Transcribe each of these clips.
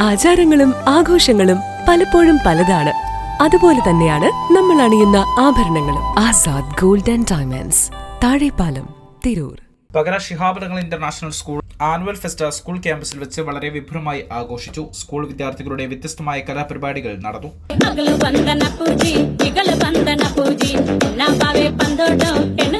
ആചാരങ്ങളും ആഘോഷങ്ങളും പലപ്പോഴും പലതാണ് അതുപോലെ തന്നെയാണ് നമ്മൾ അണിയുന്ന ആഭരണങ്ങളും Azad gold and diamonds Thazhepalam Tirur Pakara Shihab Thangal international school annual fest school ക്യാമ്പസിൽ വെച്ച് വളരെ വിപുലമായി ആഘോഷിച്ചു സ്കൂൾ വിദ്യാർത്ഥികളുടെ വ്യത്യസ്തമായ കലാപരിപാടികൾ നടന്നു ಹಗಲು ಬಂದನ ಪೂಜಿ ಇಗಲು ಬಂದನ ಪೂಜಿ ನಾವೇ ಬಂದೋಟ ಹೆಣ್ಣು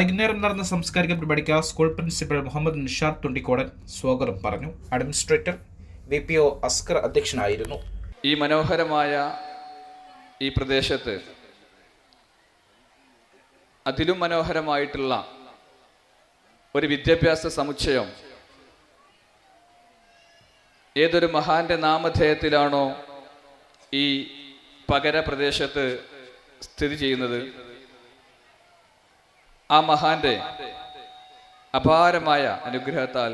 വൈകുന്നേരം നടന്ന സാംസ്കാരിക പരിപാടിക്ക് സ്കൂൾ പ്രിൻസിപ്പൽ മുഹമ്മദ് നിഷാദ് തുണ്ടിക്കോടൻ സ്വാഗതം പറഞ്ഞു. Administrator V P O Askar അധ്യക്ഷനായിരുന്നു. ഈ മനോഹരമായ ഈ പ്രദേശത്ത് അതിലും മനോഹരമായിട്ടുള്ള ഒരു വിദ്യാഭ്യാസ സമുച്ചയം ഏതൊരു മഹാന്റെ നാമധേയത്തിലാണോ ഈ പകര പ്രദേശത്ത് സ്ഥിതി ചെയ്യുന്നത്? ആ മഹാന്റെ അപാരമായ അനുഗ്രഹത്താൽ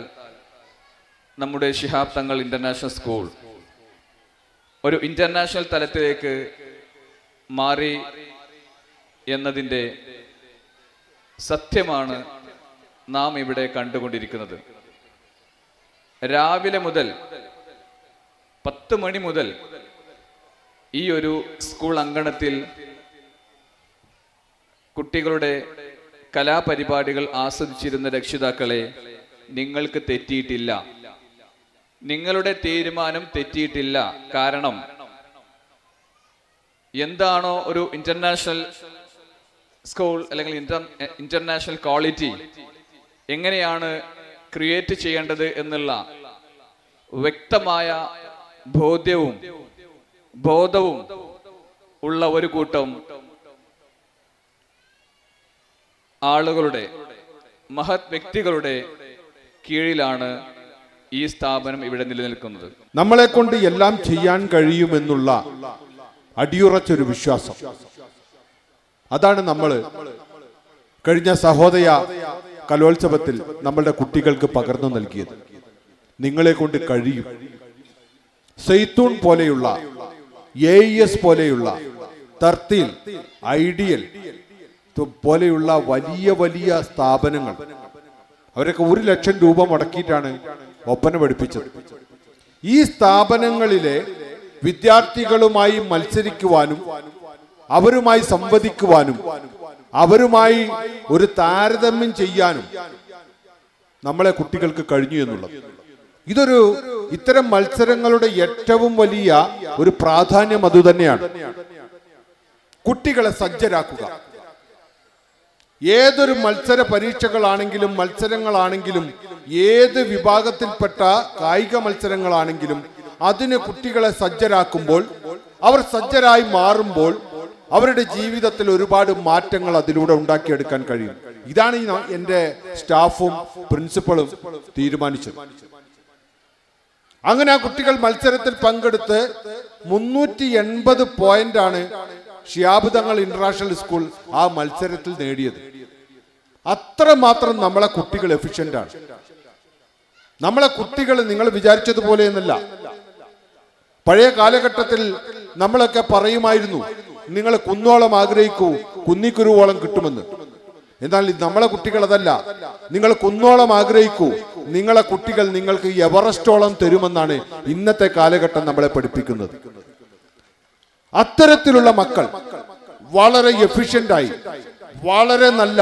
നമ്മുടെ ശിഹാബ് തങ്ങൾ ഇന്റർനാഷണൽ സ്കൂൾ ഒരു ഇന്റർനാഷണൽ തലത്തിലേക്ക് മാറി എന്നതിന്റെ സത്യമാണ് നാം ഇവിടെ കണ്ടുകൊണ്ടിരിക്കുന്നത്. രാവിലെ മുതൽ പത്ത് മണി മുതൽ ഈ ഒരു സ്കൂൾ അങ്കണത്തിൽ കുട്ടികളുടെ കലാപരിപാടികൾ ആസ്വദിച്ചിരുന്ന രക്ഷിതാക്കളെ നിങ്ങൾക്ക് തെറ്റിയിട്ടില്ല. നിങ്ങളുടെ തീരുമാനം തെറ്റിയിട്ടില്ല. കാരണം എന്താണോ ഒരു ഇന്റർനാഷണൽ സ്കൂൾ അല്ലെങ്കിൽ ഇന്റർ ഇന്റർനാഷണൽ ക്വാളിറ്റി എങ്ങനെയാണ് ക്രിയേറ്റ് ചെയ്യേണ്ടത് എന്നുള്ള വ്യക്തമായ ബോധ്യവും ബോധവും ഉള്ള ഒരു കൂട്ടം ആളുകളുടെ മഹത് വ്യക്തികളുടെ കീഴിലാണ് ഈ സ്ഥാപനം ഇവിടെ നിലനിൽക്കുന്നത്. നമ്മളെ കൊണ്ട് എല്ലാം ചെയ്യാൻ കഴിയുമെന്നുള്ള അടിയുറച്ചൊരു വിശ്വാസം. അതാണ് നമ്മൾ. കഴിഞ്ഞ സഹോദയ കലോത്സവത്തിൽ നമ്മളുടെ കുട്ടികൾക്ക് പകർന്നു നൽകിയത്. നിങ്ങളെ കൊണ്ട് കഴിയും. സെയ്ത്തൂൺ പോലെയുള്ള എ എസ് പോലെയുള്ള തർത്തിൽ ഐഡിയൽ പോലെയുള്ള വലിയ വലിയ സ്ഥാപനങ്ങൾ. അവരൊക്കെ ഒരു ലക്ഷം രൂപ മുടക്കിയിട്ടാണ് ഒപ്പന പഠിപ്പിച്ചത്. ഈ സ്ഥാപനങ്ങളിലെ വിദ്യാർത്ഥികളുമായി മത്സരിക്കുവാനും അവരുമായി സംവദിക്കുവാനും അവരുമായി ഒരു താരതമ്യം ചെയ്യാനും നമ്മളെ കുട്ടികൾക്ക് കഴിഞ്ഞു എന്നുള്ളത്. ഇതൊരു ഇത്തരം മത്സരങ്ങളുടെ ഏറ്റവും വലിയ ഒരു പ്രാധാന്യം അതുതന്നെയാണ്. കുട്ടികളെ സജ്ജരാക്കുക. ഏതൊരു മത്സര പരീക്ഷകളാണെങ്കിലും മത്സരങ്ങളാണെങ്കിലും ഏത് വിഭാഗത്തിൽപ്പെട്ട കായിക മത്സരങ്ങളാണെങ്കിലും അതിന് കുട്ടികളെ സജ്ജരാക്കുമ്പോൾ അവർ സജ്ജരായി മാറുമ്പോൾ അവരുടെ ജീവിതത്തിൽ ഒരുപാട് മാറ്റങ്ങൾ അതിലൂടെ ഉണ്ടാക്കിയെടുക്കാൻ കഴിയും. ഇതാണ് എന്റെ സ്റ്റാഫും പ്രിൻസിപ്പളും തീരുമാനിച്ചത്. അങ്ങനെ ആ കുട്ടികൾ മത്സരത്തിൽ പങ്കെടുത്ത് മുന്നൂറ്റി എൺപത് ആണ് ഷിയാബ് തങ്ങൾ ഇന്റർനാഷണൽ സ്കൂൾ ആ മത്സരത്തിൽ നേടിയത്. അത്രമാത്രം നമ്മളെ കുട്ടികൾ എഫിഷ്യന്റ് ആണ്. നമ്മളെ കുട്ടികൾ നിങ്ങൾ വിചാരിച്ചതുപോലെ എന്നല്ല. പഴയ കാലഘട്ടത്തിൽ നമ്മളൊക്കെ പറയുമായിരുന്നു നിങ്ങൾ കുന്നോളം ആഗ്രഹിക്കൂ കുന്നിക്കുരുവോളം കിട്ടുമെന്ന്. എന്നാൽ നമ്മളെ കുട്ടികൾ അതല്ല. നിങ്ങൾ കുന്നോളം ആഗ്രഹിക്കൂ നിങ്ങളെ കുട്ടികൾ നിങ്ങൾക്ക് എവറസ്റ്റോളം തരുമെന്നാണ് ഇന്നത്തെ കാലഘട്ടം നമ്മളെ പഠിപ്പിക്കുന്നത്. അത്തരത്തിലുള്ള മക്കൾ വളരെ എഫിഷ്യന്റായി വളരെ നല്ല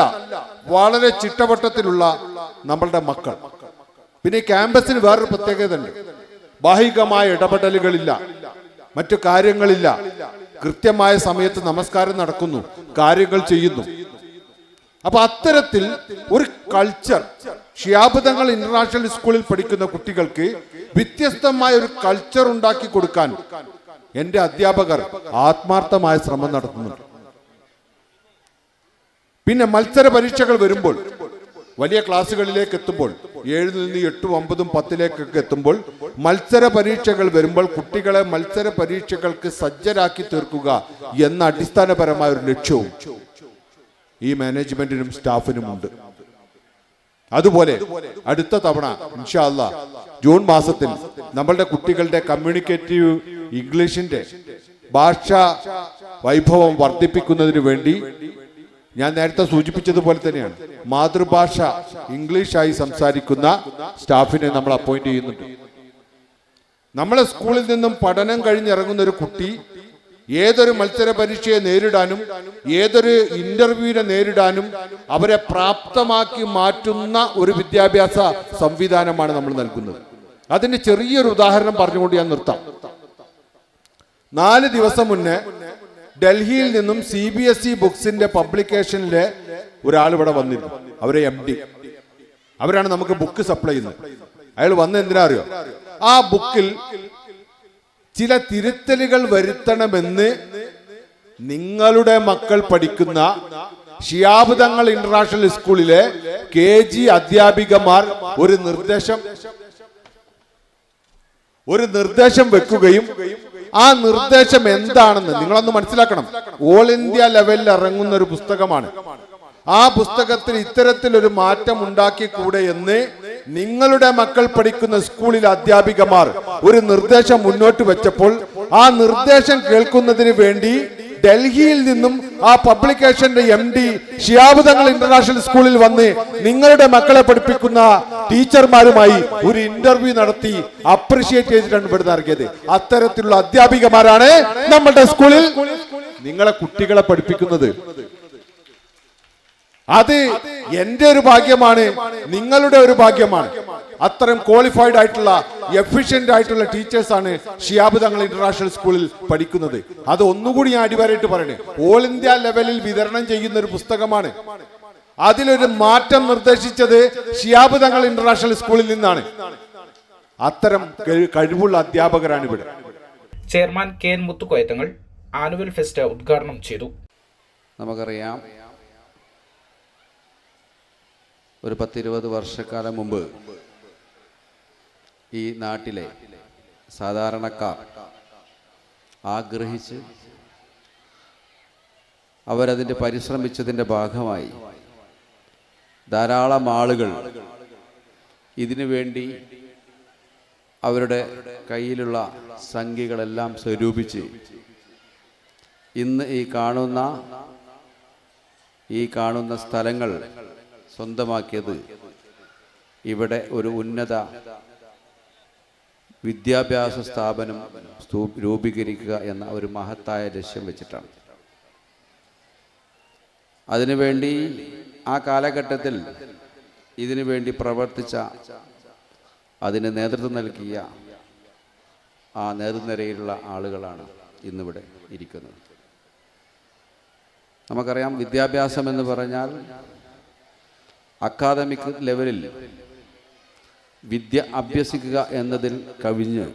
വളരെ ചിട്ടവട്ടത്തിലുള്ള നമ്മളുടെ മക്കൾ. പിന്നെ ക്യാമ്പസിന് വേറൊരു പ്രത്യേകത ഉണ്ട് ബാഹികമായ ഇടപെടലുകളില്ല മറ്റു കാര്യങ്ങളില്ല. കൃത്യമായ സമയത്ത് നമസ്കാരം നടക്കുന്നു കാര്യങ്ങൾ ചെയ്യുന്നു. അപ്പൊ അത്തരത്തിൽ ഒരു കൾച്ചർ ഷിയാബുദങ്ങൾ ഇന്റർനാഷണൽ സ്കൂളിൽ പഠിക്കുന്ന കുട്ടികൾക്ക് വ്യത്യസ്തമായ ഒരു കൾച്ചർ ഉണ്ടാക്കി കൊടുക്കാൻ എന്റെ അധ്യാപകർ ആത്മാർത്ഥമായ ശ്രമം നടത്തുന്നുണ്ട്. പിന്നെ മത്സര പരീക്ഷകൾ വരുമ്പോൾ വലിയ ക്ലാസ്സുകളിലേക്ക് എത്തുമ്പോൾ ഏഴിൽ നിന്ന് എട്ടും ഒമ്പതും പത്തിലേക്കൊക്കെ എത്തുമ്പോൾ മത്സര പരീക്ഷകൾ വരുമ്പോൾ കുട്ടികളെ മത്സര പരീക്ഷകൾക്ക് സജ്ജരാക്കി തീർക്കുക എന്ന അടിസ്ഥാനപരമായ ഒരു ലക്ഷ്യവും ഈ മാനേജ്മെന്റിനും സ്റ്റാഫിനും ഉണ്ട്. അതുപോലെ അടുത്ത തവണ ഇൻഷാല്ല ജൂൺ മാസത്തിൽ നമ്മളുടെ കുട്ടികളുടെ കമ്മ്യൂണിക്കേറ്റീവ് ഇംഗ്ലീഷിന്റെ ഭാഷ വൈഭവം വർദ്ധിപ്പിക്കുന്നതിന് വേണ്ടി ഞാൻ നേരത്തെ സൂചിപ്പിച്ചതുപോലെ തന്നെയാണ്. മാതൃഭാഷ ഇംഗ്ലീഷായി സംസാരിക്കുന്ന സ്റ്റാഫിനെ നമ്മൾ അപ്പോയിന്റ് ചെയ്യുന്നുണ്ട്. നമ്മളെ സ്കൂളിൽ നിന്നും പഠനം കഴിഞ്ഞിറങ്ങുന്ന ഒരു കുട്ടി ഏതൊരു മത്സര പരീക്ഷയെ നേരിടാനും ഏതൊരു ഇന്റർവ്യൂവിനെ നേരിടാനും അവരെ പ്രാപ്തമാക്കി മാറ്റുന്ന ഒരു വിദ്യാഭ്യാസ സംവിധാനമാണ് നമ്മൾ നൽകുന്നത്. അതിന്റെ ചെറിയൊരു ഉദാഹരണം പറഞ്ഞുകൊണ്ട് ഞാൻ നിർത്താം. നാല് ദിവസം മുന്നേ ഡൽഹിയിൽ നിന്നും സി ബി എസ് ഇ ബുക്സിന്റെ പബ്ലിക്കേഷനിലെ ഒരാൾ ഇവിടെ വന്നിരുന്നു. അവരെ എം ഡി അവരാണ് നമുക്ക് ബുക്ക് സപ്ലൈ ചെയ്യുന്നത്. അയാൾ വന്ന എന്തിനാ അറിയോ? ആ ബുക്കിൽ ചില തിരുത്തലുകൾ വരുത്തണമെന്ന് നിങ്ങളുടെ മക്കൾ പഠിക്കുന്ന ഷിയാബ് തങ്ങൾ ഇന്റർനാഷണൽ സ്കൂളിലെ കെ ജി അധ്യാപികമാർ ഒരു നിർദ്ദേശം ഒരു നിർദ്ദേശം വെക്കുകയും ആ നിർദ്ദേശം എന്താണെന്ന് നിങ്ങളൊന്ന് മനസ്സിലാക്കണം. ഓൾ ഇന്ത്യ ലെവലിൽ ഇറങ്ങുന്ന ഒരു പുസ്തകമാണ്. ആ പുസ്തകത്തിൽ ഇത്തരത്തിലൊരു മാറ്റം ഉണ്ടാക്കിക്കൂടെ എന്ന് നിങ്ങളുടെ മക്കൾ പഠിക്കുന്ന സ്കൂളിലെ അധ്യാപികമാർ ഒരു നിർദ്ദേശം മുന്നോട്ട് വെച്ചപ്പോൾ ആ നിർദ്ദേശം കേൾക്കുന്നതിന് വേണ്ടി ഡൽഹിയിൽ നിന്നും ആ പബ്ലിക്കേഷന്റെ എം ഡി ഷിയാബ് തങ്ങൾ ഇന്റർനാഷണൽ സ്കൂളിൽ വന്ന് നിങ്ങളുടെ മക്കളെ പഠിപ്പിക്കുന്ന ടീച്ചർമാരുമായി ഒരു ഇന്റർവ്യൂ നടത്തി അപ്രീഷിയേറ്റ് ചെയ്തിട്ടാണ് ഇവിടെ നൽകിയത് അത്തരത്തിലുള്ള അധ്യാപികമാരാണ് നമ്മുടെ സ്കൂളിൽ. നിങ്ങളെ കുട്ടികളെ പഠിപ്പിക്കുന്നത്. അത് എന്റെ ഒരു ഭാഗ്യമാണ് നിങ്ങളുടെ ഒരു ഭാഗ്യമാണ്. അത്തരം ക്വാളിഫൈഡ് ആയിട്ടുള്ള എഫിഷ്യന്റ് ആയിട്ടുള്ള ടീച്ചേഴ്സാണ് ആണ് ഷിയാബ് തങ്ങൾ ഇന്റർനാഷണൽ സ്കൂളിൽ പഠിക്കുന്നത്. അത് ഒന്നുകൂടി ഞാൻ അടിവരായിട്ട് പറയണേ. ഓൾ ഇന്ത്യ ലെവലിൽ വിതരണം ചെയ്യുന്ന ഒരു പുസ്തകമാണ്. അതിലൊരു മാറ്റം നിർദ്ദേശിച്ചത് ഷിയാബ് തങ്ങൾ ഇന്റർനാഷണൽ സ്കൂളിൽ നിന്നാണ്. അത്തരം കഴിവുള്ള അധ്യാപകരാണ് ഇവിടെ. Chairman K N Muthukoya Thangal annual fest ഉദ്ഘാടനം ചെയ്തു. നമുക്കറിയാം. ഒരു പത്തിരുപത് വർഷക്കാലം മുമ്പ് ഈ നാട്ടിലെ സാധാരണക്കാർ ആഗ്രഹിച്ച് അവരതിന്റെ പരിശ്രമിച്ചതിന്റെ ഭാഗമായി ധാരാളം ആളുകൾ ഇതിനു വേണ്ടി അവരുടെ കയ്യിലുള്ള സംഖ്യകളെല്ലാം സ്വരൂപിച്ച് ഇന്ന് ഈ കാണുന്ന ഈ കാണുന്ന സ്ഥലങ്ങൾ സ്വന്തമാക്കിയത് ഇവിടെ ഒരു ഉന്നത വിദ്യാഭ്യാസ സ്ഥാപനം രൂപീകരിക്കുക എന്ന ഒരു മഹത്തായ ലക്ഷ്യം വെച്ചിട്ടാണ്. അതിനുവേണ്ടി ആ കാലഘട്ടത്തിൽ ഇതിനുവേണ്ടി പ്രവർത്തിച്ച അതിന് നേതൃത്വം നൽകിയ ആ നേതൃനിരയിലുള്ള ആളുകളാണ് ഇന്നിവിടെ ഇരിക്കുന്നത്. നമുക്കറിയാം വിദ്യാഭ്യാസം എന്ന് പറഞ്ഞാൽ അക്കാദമിക് ലെവലിൽ വിദ്യ അഭ്യസിക്കുക എന്നതിൽ കവിഞ്ഞ്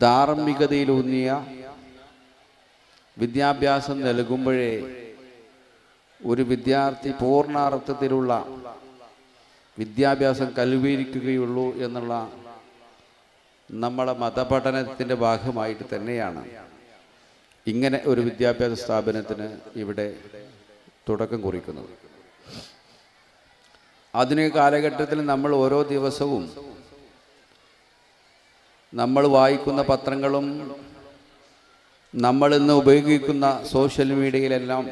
ധാർമ്മികതയിലൂന്നിയ വിദ്യാഭ്യാസം നൽകുമ്പോഴേ ഒരു വിദ്യാർത്ഥി പൂർണാർത്ഥത്തിലുള്ള വിദ്യാഭ്യാസം കൽവീരിക്കുകയുള്ളൂ എന്നുള്ള നമ്മളെ മതപഠനത്തിന്റെ ഭാഗമായിട്ട് തന്നെയാണ്. ഇങ്ങനെ ഒരു വിദ്യാഭ്യാസ സ്ഥാപനത്തിന് ഇവിടെ തുടക്കം കുറിക്കുന്നത്. ആധുനിക കാലഘട്ടത്തിൽ നമ്മൾ ഓരോ ദിവസവും നമ്മൾ വായിക്കുന്ന പത്രങ്ങളും നമ്മൾ ഇന്ന് ഉപയോഗിക്കുന്ന സോഷ്യൽ മീഡിയയിലെല്ലാം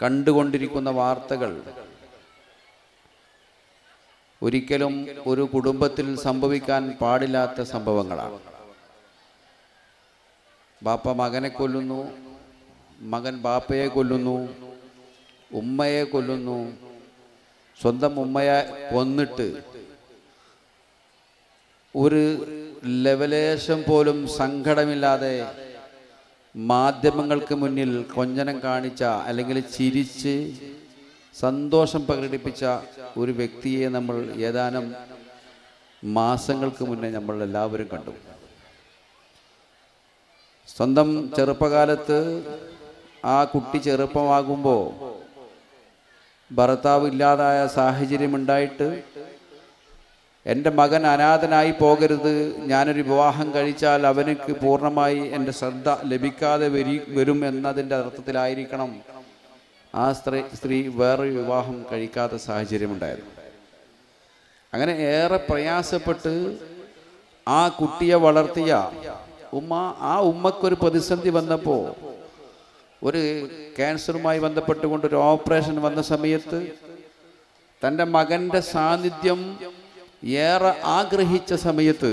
കണ്ടുകൊണ്ടിരിക്കുന്ന വാർത്തകൾ ഒരിക്കലും ഒരു കുടുംബത്തിൽ സംഭവിക്കാൻ പാടില്ലാത്ത സംഭവങ്ങളാണ്. ബാപ്പ മകനെ കൊല്ലുന്നു മകൻ ബാപ്പയെ കൊല്ലുന്നു ഉമ്മയെ കൊല്ലുന്നു സ്വന്തം ഉമ്മയെ കൊന്നിട്ട് ഒരു ലെവലേശം പോലും സങ്കടമില്ലാതെ മാധ്യമങ്ങൾക്ക് മുന്നിൽ കൊഞ്ചനം കാണിച്ച അല്ലെങ്കിൽ ചിരിച്ച് സന്തോഷം പ്രകടിപ്പിച്ച ഒരു വ്യക്തിയെ നമ്മൾ ഏതാനും മാസങ്ങൾക്ക് മുന്നേ നമ്മൾ എല്ലാവരും കണ്ടു. സ്വന്തം ചെറുപ്പകാലത്ത് ആ കുട്ടി ചെറുപ്പമാകുമ്പോൾ ഭർത്താവ് ഇല്ലാതായ സാഹചര്യമുണ്ടായിട്ട് എന്റെ മകൻ അനാഥനായി പോകരുത് ഞാനൊരു വിവാഹം കഴിച്ചാൽ അവനക്ക് പൂർണമായി എന്റെ ശ്രദ്ധ ലഭിക്കാതെ വരി വരും എന്നതിന്റെ അർത്ഥത്തിലായിരിക്കണം ആ സ്ത്രീ സ്ത്രീ വേറൊരു വിവാഹം കഴിക്കാത്ത സാഹചര്യമുണ്ടായിരുന്നു അങ്ങനെ ഏറെ പ്രയാസപ്പെട്ട് ആ കുട്ടിയെ വളർത്തിയ ഉമ്മ ആ ഉമ്മക്കൊരു പ്രതിസന്ധി വന്നപ്പോൾ ഒരു ക്യാൻസറുമായി ബന്ധപ്പെട്ടുകൊണ്ട് ഒരു ഓപ്പറേഷൻ വന്ന സമയത്ത് തന്റെ മകന്റെ സാന്നിധ്യം ഏറെ ആഗ്രഹിച്ച സമയത്ത്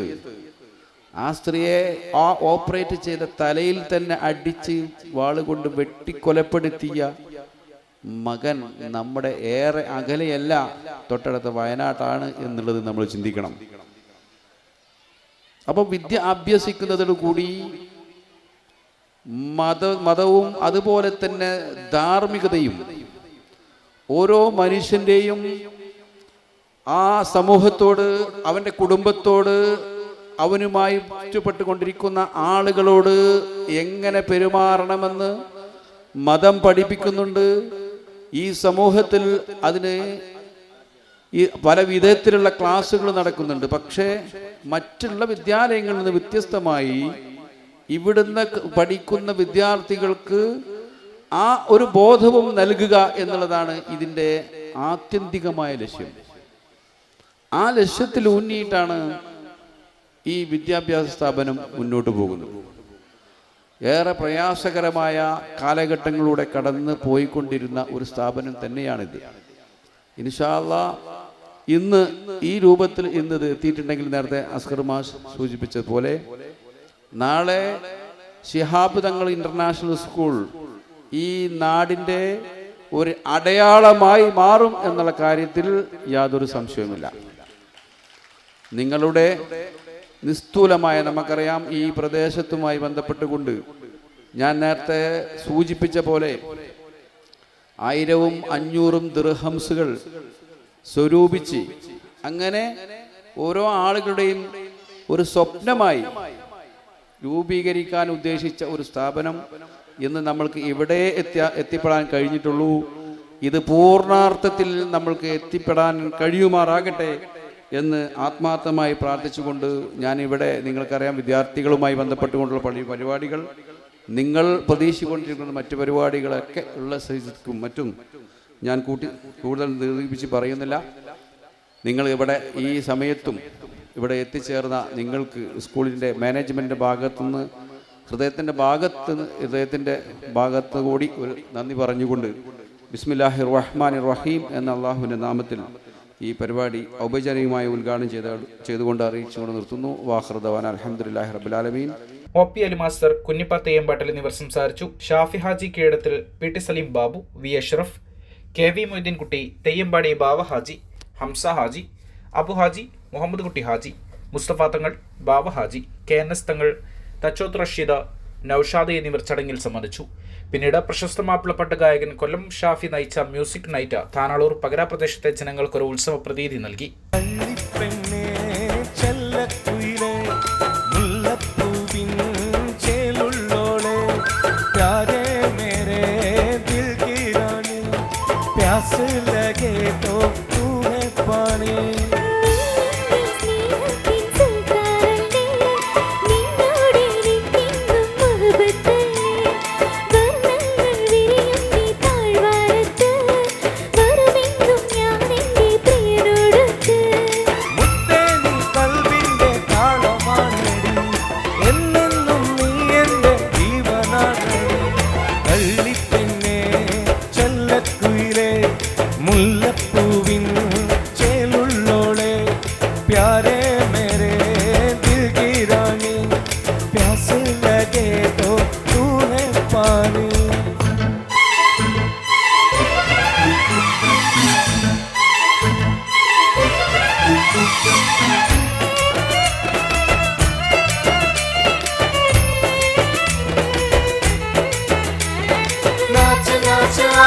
ആ സ്ത്രീയെ ആ ഓപ്പറേറ്റ് ചെയ്ത തലയിൽ തന്നെ അടിച്ച് വാളുകൊണ്ട് വെട്ടിക്കൊലപ്പെടുത്തിയ മകൻ നമ്മുടെ ഏറെ അകലെയല്ല തൊട്ടടുത്ത വയനാട്ടാണ് എന്നുള്ളത് നമ്മൾ ചിന്തിക്കണം. അപ്പോൾ വിദ്യ അഭ്യസിക്കുന്നതോടുകൂടി മത മതവും അതുപോലെ തന്നെ ധാർമ്മികതയും ഓരോ മനുഷ്യന്റെയും ആ സമൂഹത്തോട് അവന്റെ കുടുംബത്തോട് അവനുമായി ചുറ്റപ്പെട്ടുകൊണ്ടിരിക്കുന്ന ആളുകളോട് എങ്ങനെ പെരുമാറണമെന്ന് മതം പഠിപ്പിക്കുന്നുണ്ട്. ഈ സമൂഹത്തിൽ അതിന് ഈ പല വിധത്തിലുള്ള ക്ലാസ്സുകൾ നടക്കുന്നുണ്ട്. പക്ഷേ മറ്റുള്ള വിദ്യാലയങ്ങളിൽ നിന്ന് വ്യത്യസ്തമായി ഇവിടുന്ന് പഠിക്കുന്ന വിദ്യാർത്ഥികൾക്ക് ആ ഒരു ബോധവും നൽകുക എന്നുള്ളതാണ് ഇതിന്റെ ആത്യന്തികമായ ലക്ഷ്യം. ആ ലക്ഷ്യത്തിൽ ഊന്നിയിട്ടാണ് ഈ വിദ്യാഭ്യാസ സ്ഥാപനം മുന്നോട്ട് പോകുന്നത്. ഏറെ പ്രയാസകരമായ കാലഘട്ടങ്ങളിലൂടെ കടന്ന് പോയിക്കൊണ്ടിരുന്ന ഒരു സ്ഥാപനം തന്നെയാണിത്. ഇൻഷാല്ല ഇന്ന് ഈ രൂപത്തിൽ ഇന്ന് എത്തിയിട്ടുണ്ടെങ്കിൽ നേരത്തെ അസ്കർ മാഷ് സൂചിപ്പിച്ചതുപോലെ നാളെ ശിഹാബ് തങ്ങൾ ഇന്റർനാഷണൽ സ്കൂൾ ഈ നാടിന്റെ ഒരു അടയാളമായി മാറും എന്നുള്ള കാര്യത്തിൽ യാതൊരു സംശയവുമില്ല. നിങ്ങളുടെ നിസ്തൂലമായ നമുക്കറിയാം ഈ പ്രദേശത്തുമായി ബന്ധപ്പെട്ടുകൊണ്ട് ഞാൻ നേരത്തെ സൂചിപ്പിച്ച പോലെ ആയിരവും അഞ്ഞൂറും ദൃഹംസുകൾ സ്വരൂപിച്ച് അങ്ങനെ ഓരോ ആളുകളുടെയും ഒരു സ്വപ്നമായി രൂപീകരിക്കാൻ ഉദ്ദേശിച്ച ഒരു സ്ഥാപനം ഇന്ന് നമ്മൾക്ക് ഇവിടെ എത്തിയ എത്തിപ്പെടാൻ കഴിഞ്ഞിട്ടുള്ളൂ. ഇത് പൂർണാർത്ഥത്തിൽ നമ്മൾക്ക് എത്തിപ്പെടാൻ കഴിയുമാറാകട്ടെ എന്ന് ആത്മാർത്ഥമായി പ്രാർത്ഥിച്ചുകൊണ്ട് ഞാൻ ഇവിടെ നിങ്ങൾക്കറിയാം വിദ്യാർത്ഥികളുമായി ബന്ധപ്പെട്ടുകൊണ്ടുള്ള പള്ളി പരിപാടികൾ. നിങ്ങൾ പ്രതീക്ഷിച്ചുകൊണ്ടിരിക്കുന്ന മറ്റു പരിപാടികളൊക്കെ ഉള്ള സ്ഥിതിക്കും മറ്റും ഞാൻ കൂട്ടി കൂടുതൽ നിർദ്ദേശിപ്പിച്ച് പറയുന്നില്ല. നിങ്ങൾ ഇവിടെ ഈ സമയത്തും ഇവിടെ എത്തിച്ചേർന്ന നിങ്ങൾക്ക് സ്കൂളിന്റെ മാനേജ്മെന്റ് ഭാഗത്തുനിന്ന് ഹൃദയത്തിന്റെ ഭാഗത്ത് ഹൃദയത്തിന്റെ ഭാഗത്ത് കൂടി ഒരു നന്ദി പറഞ്ഞുകൊണ്ട് ബിസ്മില്ലാഹി റഹ്മാൻ റഹീം എന്ന അള്ളാഹുവിന്റെ നാമത്തിൽ ഈ പരിപാടി ഔപചാരികമായി ഉദ്ഘാടനം ചെയ്ത ചെയ്തുകൊണ്ട് അറിയിച്ചുകൊണ്ട് നിർത്തുന്നു. വാഹൃദവാൻ അലഹമുല്ലാഹി റബുലാലമീൻ O P Ali master Kunhippa Theyyampattil എന്നിവർ സംസാരിച്ചു. Shafi Haji Keezhadathil P T Saleem Babu V Ashraf K V Moideen Kutty Theyyampadi Bava Haji Hamza Haji Abu Haji Muhammad Kutty Haji Musthafa Thangal Bava Haji K N S Thangal Thachoth Rasheeda Naushad എന്നിവർ ചടങ്ങിൽ സംബന്ധിച്ചു പിന്നീട് പ്രശസ്ത മാപ്പിളപ്പാട്ട് ഗായകൻ കൊല്ലം ഷാഫി നയിച്ച മ്യൂസിക് നൈറ്റ് താനാളൂർ പകര പ്രദേശത്തെ ജനങ്ങൾക്കൊരു ഉത്സവ പ്രതീതി നൽകി പള്ളിപ്പെണ്ണേ ചെല്ലക്കുയിലേ മുല്ലപ്പൂവിൻ ചേലുള്ളോളെ പ്യാരെ മേരെ ദിൽ की रानी प्यास लगे तो तू है पानी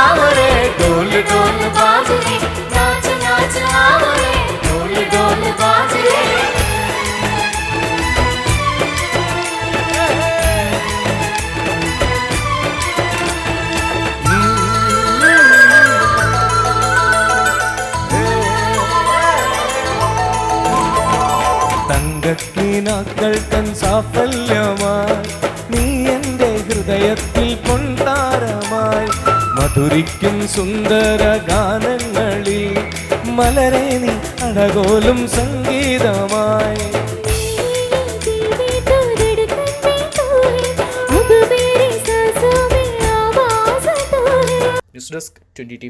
आवरे ढोल ढोल बाज रे नाच नाच आवरे ढोल ढोल बाज रे തങ്കക്കിനാക്കൾ തൻ സാഫല്യമാ നീ എൻ്റെ ഹൃദയത്തിൽ പൊൻ മധുരിക്കും സുന്ദര ഗാനങ്ങളിൽ മലരെ അടകോലും സംഗീതമായി. News desk twenty T